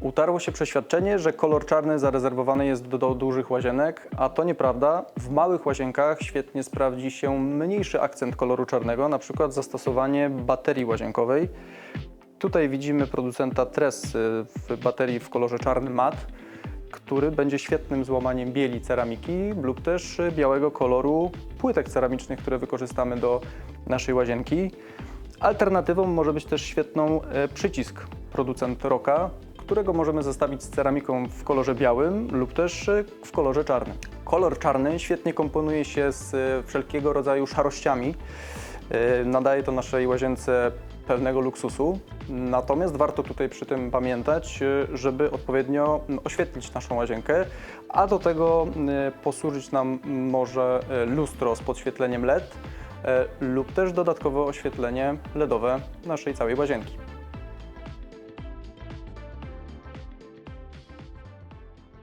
Utarło się przeświadczenie, że kolor czarny zarezerwowany jest do, do dużych łazienek, a to nieprawda. W małych łazienkach świetnie sprawdzi się mniejszy akcent koloru czarnego, na przykład zastosowanie baterii łazienkowej. Tutaj widzimy producenta Tress y, w baterii w kolorze czarny mat, który będzie świetnym złamaniem bieli ceramiki lub też białego koloru płytek ceramicznych, które wykorzystamy do naszej łazienki. Alternatywą może być też świetną e, przycisk producent Roka, którego możemy zestawić z ceramiką w kolorze białym lub też e, w kolorze czarnym. Kolor czarny świetnie komponuje się z e, wszelkiego rodzaju szarościami. E, Nadaje to naszej łazience pewnego luksusu. Natomiast warto tutaj przy tym pamiętać, żeby odpowiednio oświetlić naszą łazienkę, a do tego posłużyć nam może lustro z podświetleniem LED lub też dodatkowe oświetlenie LEDowe naszej całej łazienki.